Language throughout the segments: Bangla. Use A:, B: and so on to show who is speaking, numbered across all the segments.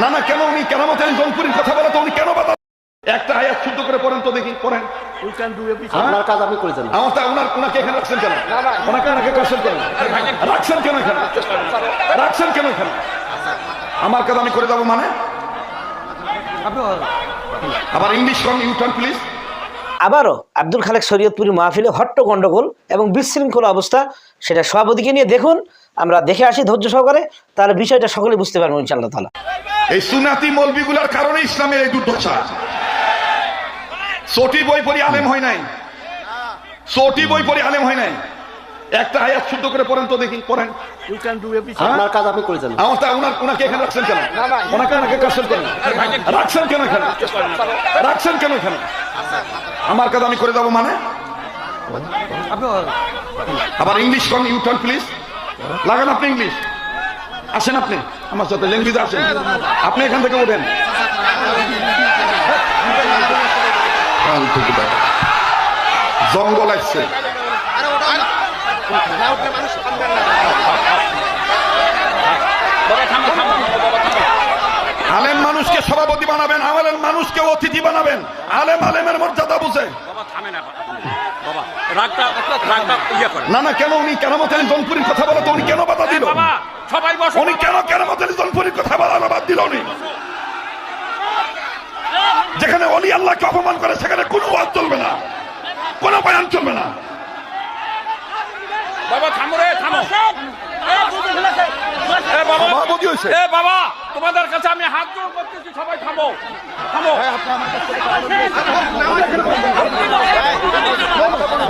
A: না না কেন উনি কেন মতেন জনপুরীর কথা বলে তো উনি কেন বাধা একটা আয়াত শুদ্ধ করে পড়েন তো দেখি পড়েন।
B: উই ক্যান ডু এভরিথিং
C: আপনার কাজ আপনি করেছেন
A: আমার তা ওনার ওনাকে এখানে রাখছেন কেন? ওনাকে ওনাকে রাখছেন কেন? রাখছেন কেন এখানে? রাখছেন কেন এখানে? আমার কাজ আমি করে যাব মানে? আবার ইংলিশ কম ইউটার্ন প্লিজ
D: আবারও আব্দুল খালেক শরীয়তপুরি মাহফিলে হট্ট গণ্ডগোল এবং বিশৃঙ্খল অবস্থা সেটা সভাপতিকে নিয়ে দেখুন আমরা দেখে আসি ধৈর্য সহকারে তাহলে বিষয়টা সকলে বুঝতে পারব ইনশাআল্লাহ তালা
A: এই সুনাতি মৌলবিগুলার কারণে ইসলামের এই দুর্দশা সোটি বই পড়ি আলেম হয় নাই সোটি বই পড়ি আলেম হয় নাই একটা আয়াত শুদ্ধ করে পড়েন তো দেখি পড়েন
B: উই ক্যান ডু এভরিথিং
C: আপনার কাজ আপনি করেছেন
A: আমার তা ওনার ওনাকে এখানে রাখছেন কেন ওনাকে ওনাকে রাখছেন কেন রাখছেন কেন এখানে রাখছেন কেন এখানে আমার কাজ আমি করে দেবো মানে? আবার ইংলিশ কম ইউটার্ন প্লিজ লাগান আপনি ইংলিশ আসেন আপনি। আমার সাথে ল্যাঙ্গুয়েজে আসেন আপনি এখান থেকে ওঠেন জঙ্গল আসছে। আলেম মানুষকে সভাপতি বানাবেন। মানুষকে অতিথি বানাবেন। আলেম আলেমের মর্যাদা বুঝে।
B: না ইয়ে করে
A: না না কেন উনি কেন মতেন জনপুরীর কথা বলে তো উনি কেন বাধা দিল?
B: সবাই বসো।
A: উনি কেন কেন মতেন জনপুরীর কথা বলার বাদ দিল উনি? যেখানে অলি আল্লাহকে অপমান করে সেখানে কোনো ওয়াজ চলবে না। কোনো বয়ান চলবে না।
B: বাবা থামো রে থামো। বাবা
A: হয়েছে।
B: এ বাবা। তোমাদের কাছে আমি হাত জোড় করতেছি সবাই থামো। থামো।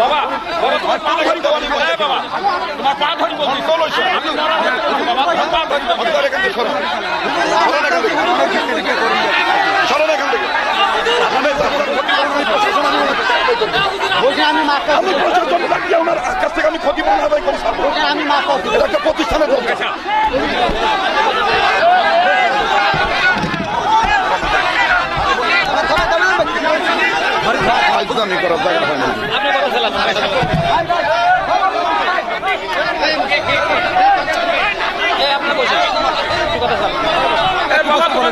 B: বাবা বাবা তোমার পা ধরি বলছি। এ বাবা। তোমার পা ধরি বলছি। চলো আমি বাবা তোমার পা ধরি
A: এখান থেকে, আমি কাছ থেকে আমি ক্ষতিপূরণ আদায় করে ছাড়বো। একটা প্রতিষ্ঠানের ফালতুদামি করার জায়গা হয় না।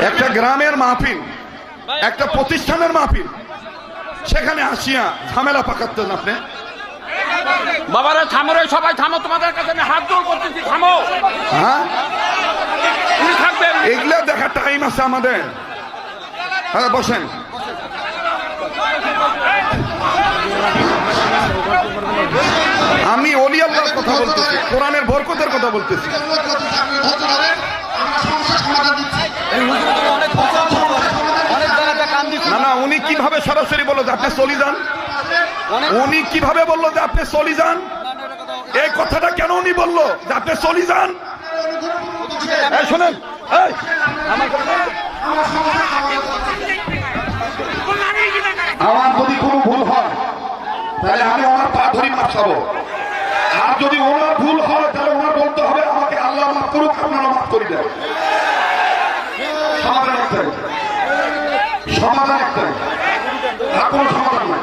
A: একটা গ্রামের মাহফিল একটা প্রতিষ্ঠানের মাহফিল। সেখানে আসিয়া ঝামেলা পাকাতেন আপনি।
B: বাবারা থামো রে সবাই থামো তোমাদের কাছে আমি হাত জোড় করতেছি থামো।
A: হ্যাঁ? এগুলো দেখার টাইম আছে আমাদের। হ্যাঁ বসেন। আমি অলি আল্লাহর কথা বলতেছি কোরআনের বরকতের কথা বলতেছি। না না উনি কীভাবে সরাসরি বলল যে আপনি চলি যান? উনি কীভাবে বলল যে আপনি চলি যান? এই কথাটা কেন উনি বলল যে আপনি চলি যান? আমার শোনেন। আমার যদি কোনো ভুল হয়, তাহলে আমি ওনার পা ধরি মাপ খাব আর যদি ওনার ভুল হয়, তাহলে ওনার বলতে হবে, আমাকে আল্লাহ মাফ করুক আপনারা মাফ করে দেন। সমাধান একটাই সমাধান একটাই আর সমাধান নাই।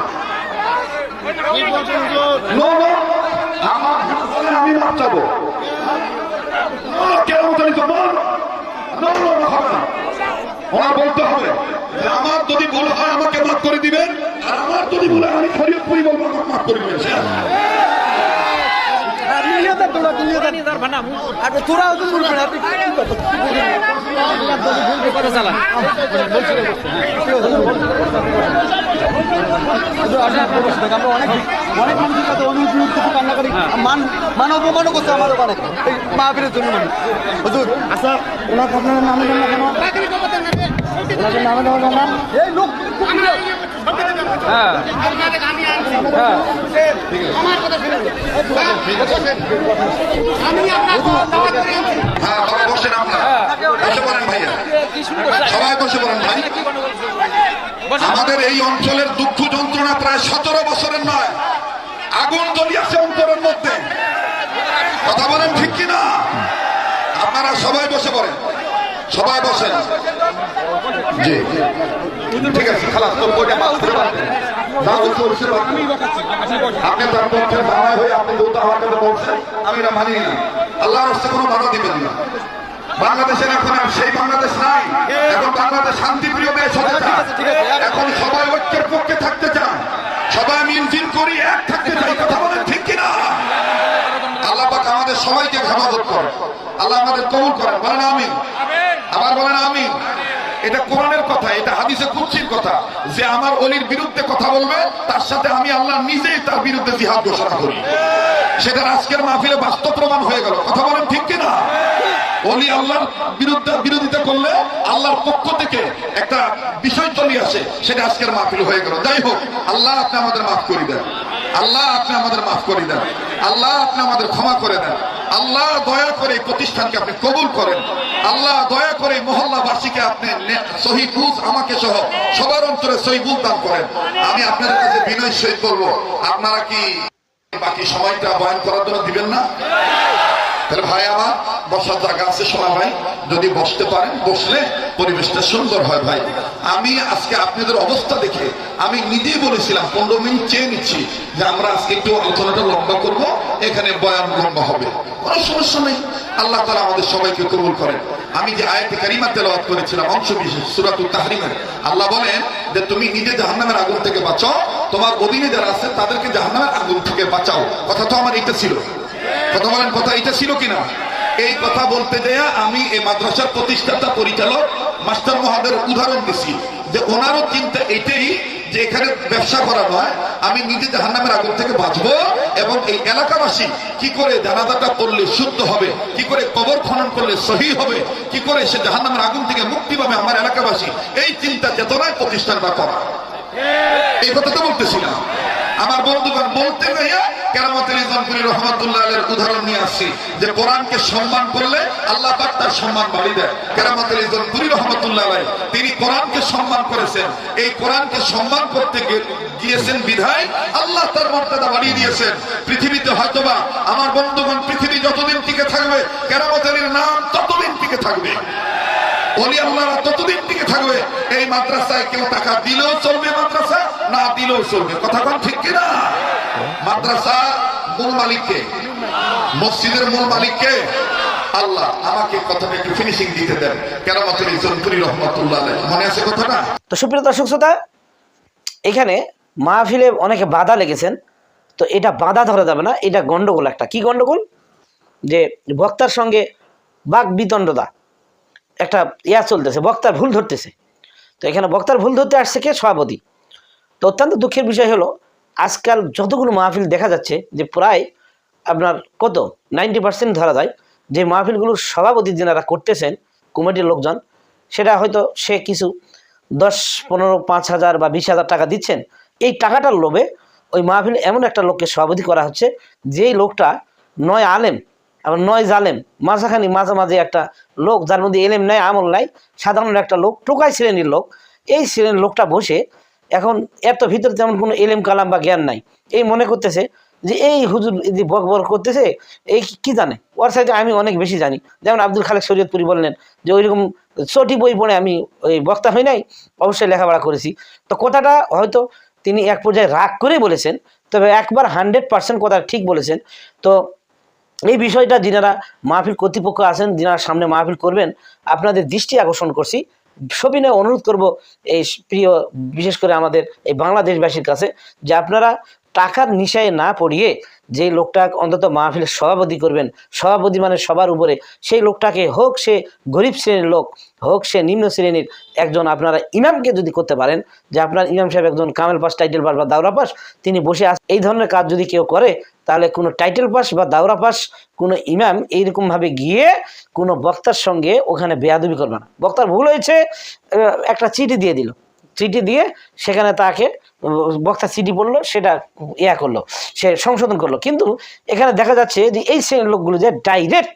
A: আমার আমার যদি ভুল মাফ করে দিবেন আর আমার যদি হয় আমি শরীয়তপুরি বলব, আমাকে মাফ করে দিবেন।
C: মান অপমানও করছে আমার ওখানে জন্য হুজুর আচ্ছা আপনার নামে এই লোক
A: হ্যাঁ। ভাইয়া সবাই বসে ভাই আমাদের এই অঞ্চলের দুঃখ যন্ত্রণা প্রায় সতেরো বছরের নয়। আগুন জ্বলিয়াছে অন্তরের মধ্যে। কথা বলেন ঠিক কিনা? আপনারা সবাই বসে পড়েন। সবাই বসেন। জি। ঠিক আছে খালাস তোর বইটা বাদ করে তো আপনি তার পক্ষে দাঁড়ায় হয়ে আপনি আমার বলছেন আমি এটা মানি না। আল্লাহর হস্তে কোনো বাধা দিবেন না। বাংলাদেশের এখন আর সেই বাংলাদেশ নাই। এখন বাংলাদেশ শান্তিপ্রিয় দেশ হতে চায়। এখন সবাই ঐক্যের পক্ষে থাকতে চায়। সবাই আমি মিলজিল করি এক থাকতে চাই কথা বলেন ঠিক কিনা? আল্লাহ পাক আমাদের সবাইকে হেফাজত করে আল্লাহ আমাদের কবুল করেন। বলেন আমিন। আবার বলেন আমিন। এটা কোরআনের কথা, এটা হাদিসে কুচ্ছির কথা। যে আমার অলির বিরুদ্ধে কথা বলবে, তার সাথে আমি আল্লাহ নিজেই তার বিরুদ্ধে জিহাদ ঘোষণা করি। সেটা আজকের মাহফিলে বাস্তব প্রমাণ হয়ে গেল। কথা বলেন ঠিক কিনা? অলি আল্লাহর বিরুদ্ধে বিরোধিতা করলে আল্লাহর পক্ষ থেকে একটা বিষয় চলে আসে, সেটা আজকের মাহফিল হয়ে গেল। যাই হোক, আল্লাহ আপনি আমাদের মাফ করে দেন। আল্লাহ আপনি আমাদের মাফ করে দেন। আল্লাহ আপনি আমাদের ক্ষমা করে দেন। আল্লাহ দয়া করে প্রতিষ্ঠানকে আপনি কবুল করেন। আল্লাহ দয়া করে মহল্লাবাসীকে আপনি নে- সহি আমাকে সহ সবার অন্তরে সহি বুঝ দান করেন। আমি আপনাদের কাছে বিনয় সহিত বলব, আপনারা কি বাকি সময়টা বয়ান করার জন্য দিবেন না? তাহলে ভাই আমার, বসার জায়গা আছে শোনা ভাই, যদি বসতে পারেন, বসলে পরিবেশটা সুন্দর হয় ভাই। আমি আজকে আপনাদের অবস্থা দেখে আমি নিজেই বলেছিলাম, পনেরো মিনিট চেয়ে নিচ্ছি যে আমরা আজকে একটু আলোচনাটা লম্বা করব, এখানে বয়ান লম্বা হবে। কোনো সমস্যা নেই। আল্লাহ তালা আমাদের সবাইকে কবুল করেন। আমি যে আয়াতে কারিমা তেলাওয়াত করেছিলাম, অংশ বিশেষ সুরাতুল তাহরিমের, আল্লাহ বলেন যে তুমি নিজে জাহান্নামের আগুন থেকে বাঁচাও, তোমার অধীনে যারা আছে তাদেরকে জাহান্নামের আগুন থেকে বাঁচাও। কথা তো আমার এটা ছিল। কথা বলেন, কথা এটা ছিল কিনা? এই কথা বলতে দেয়া আমি এই মাদ্রাসার প্রতিষ্ঠাতা, পরিচালক মাস্টার মহাদের উদাহরণ দিছি, যে ওনারও চিন্তা এটাই যে এখানে ব্যবসা করা নয়, আমি নিজে জাহান্নামের আগুন থেকে বাঁচবো এবং এই এলাকাবাসী কি করে জানাজাটা করলে শুদ্ধ হবে, কি করে কবর খনন করলে সহি হবে, কি করে সে জাহান্নামের আগুন থেকে মুক্তি পাবে আমার এলাকাবাসী, এই চিন্তা চেতনায় প্রতিষ্ঠানটা করা। এই কথা তো বলতেছিলাম আমার বন্ধুগণ বলতে গিয়ে কেরামতের ইজনপুরি রহমতুল্লাহ এর উদাহরণ নিয়ে আসছি যে কোরআনকে সম্মান করলে আল্লাহ পাক তার সম্মান বাড়িয়ে দেয়। কেরামতের ইজনপুরি রহমতুল্লাহ আলাই, তিনি কোরআনকে সম্মান করেছেন। এই কোরআনকে সম্মান করতে গিয়ে- গিয়েছেন বিধায় আল্লাহ তার মর্যাদা বাড়িয়ে দিয়েছেন। পৃথিবীতে হয়তোবা আমার বন্ধুগণ পৃথিবী যতদিন টিকে থাকবে, কেরামতের নাম ততদিন টিকে থাকবে। অলি ততদিন টিকে থাকবে। এই মাদ্রাসায় কেউ টাকা দিলেও চলবে মাদ্রাসা, না দিলেও চলবে। কথা ঠিক কিনা? মাদ্রাসা মূল মালিককে, মসজিদের মূল মালিককে
D: তো সুপ্রিয় অনেকে বাধা লেগেছেন। তো এটা বাধা ধরা যাবে না, এটা গন্ডগোল একটা। কি গন্ডগোল? যে বক্তার সঙ্গে বাক বিতণ্ডতা একটা ইয়া চলতেছে, বক্তার ভুল ধরতেছে। তো এখানে বক্তার ভুল ধরতে আসছে কে? সভাপতি। তো অত্যন্ত দুঃখের বিষয় হলো, আজকাল যতগুলো মাহফিল দেখা যাচ্ছে যে প্রায় আপনার কত? নাইনটি পার্সেন্ট ধরা যায়। যে মাহফিলগুলোর সভাপতি যেনারা করতেছেন, কমিটির লোকজন, সেটা হয়তো সে কিছু দশ, পনেরো, পাঁচ হাজার বা বিশ হাজার টাকা দিচ্ছেন। এই টাকাটার লোভে ওই মাহফিল এমন একটা লোককে সভাপতি করা হচ্ছে, যেই লোকটা নয় আলেম। আবার নয় জালেম, মাঝাখানি মাঝামাঝি একটা লোক, যার মধ্যে এলেম নাই, আমল নাই, সাধারণ একটা লোক, টোকাই শ্রেণির লোক। এই শ্রেণির লোকটা বসে এখন এত ভিতরে তেমন কোনো এলেম, কালাম বা জ্ঞান নাই। এই মনে করতেছে যে, এই হুজুর যে বক বক করতেছে, এই কি- জানে? ওর সাইডে আমি অনেক বেশি জানি। যেমন আব্দুল খালেক শরীয়তপুরি বললেন যে, ওইরকম চটি বই পড়ে আমি ওই বক্তা হই নাই, অবশ্যই লেখাপড়া করেছি। তো কথাটা হয়তো তিনি এক পর্যায়ে রাগ করেই বলেছেন, তবে একবার হান্ড্রেড পার্সেন্ট কথা ঠিক বলেছেন। তো এই বিষয়টা যিনারা মাহফিল কর্তৃপক্ষ আছেন যিনারা সামনে মাহফিল করবেন। আপনাদের দৃষ্টি আকর্ষণ করছি। সবিনয় অনুরোধ করব এই প্রিয়, বিশেষ করে আমাদের এই বাংলাদেশবাসীর কাছে, যে আপনারা টাকার নিশায় না পড়িয়ে যে লোকটা অন্তত মাহফিলের সভাপতি করবেন, সভাপতি মানে সবার উপরে, সেই লোকটাকে হোক সে গরিব শ্রেণির লোক হোক, সে নিম্ন শ্রেণির একজন আপনারা ইমামকে যদি করতে পারেন, যে আপনার ইমাম সাহেব একজন কামেল পাস, টাইটেল পাস বা দাওরা পাস, তিনি বসে আস, এই ধরনের কাজ যদি কেউ করে, তাহলে কোনো টাইটেল পাস বা দাওরা পাস, কোনো ইমাম এইরকমভাবে গিয়ে কোনো বক্তার সঙ্গে ওখানে বেয়াদবি করবে না। বক্তার ভুল হয়েছে একটা চিঠি দিয়ে দিল। চিঠি দিয়ে সেখানে তাকে, বক্তা চিঠি পড়ল, সেটা ইয়া করল, সে সংশোধন করল। কিন্তু এখানে দেখা যাচ্ছে যে এই শ্রেণির লোকগুলো যে ডাইরেক্ট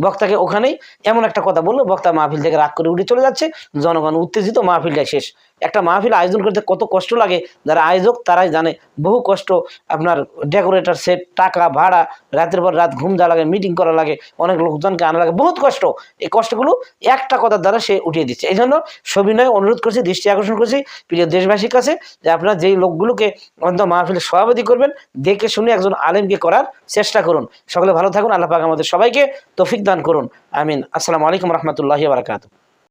D: বক্তাকে ওখানেই এমন একটা কথা বলল, বক্তা মাহফিল থেকে রাগ করে উঠে চলে যাচ্ছে, জনগণ উত্তেজিত মাহফিলটা শেষ। একটা মাহফিল আয়োজন করতে কত কষ্ট লাগে, যারা আয়োজক তারাই জানে। বহু কষ্ট আপনার ডেকোরেটর সেট টাকা, ভাড়া, রাতের পর রাত ঘুম দেওয়া লাগে মিটিং করা লাগে, অনেক লোকজনকে আনা লাগে, বহুত কষ্ট। এই কষ্টগুলো একটা কথার দ্বারা সে উঠিয়ে দিচ্ছে। এই জন্য সবিনয় অনুরোধ করছি, দৃষ্টি আকর্ষণ করছি প্রিয় দেশবাসীর কাছে, যে আপনারা যেই লোকগুলোকে অন্ত মাহফিলের সভাপতি করবেন, দেখে শুনে একজন আলেমকে করার চেষ্টা করুন। সকলে ভালো থাকুন, আল্লাহ পাক আমাদের সবাইকে তৌফিক দান করুন। আমিন। আসসালামু আলাইকুম রহমতুল্লাহি বারকাত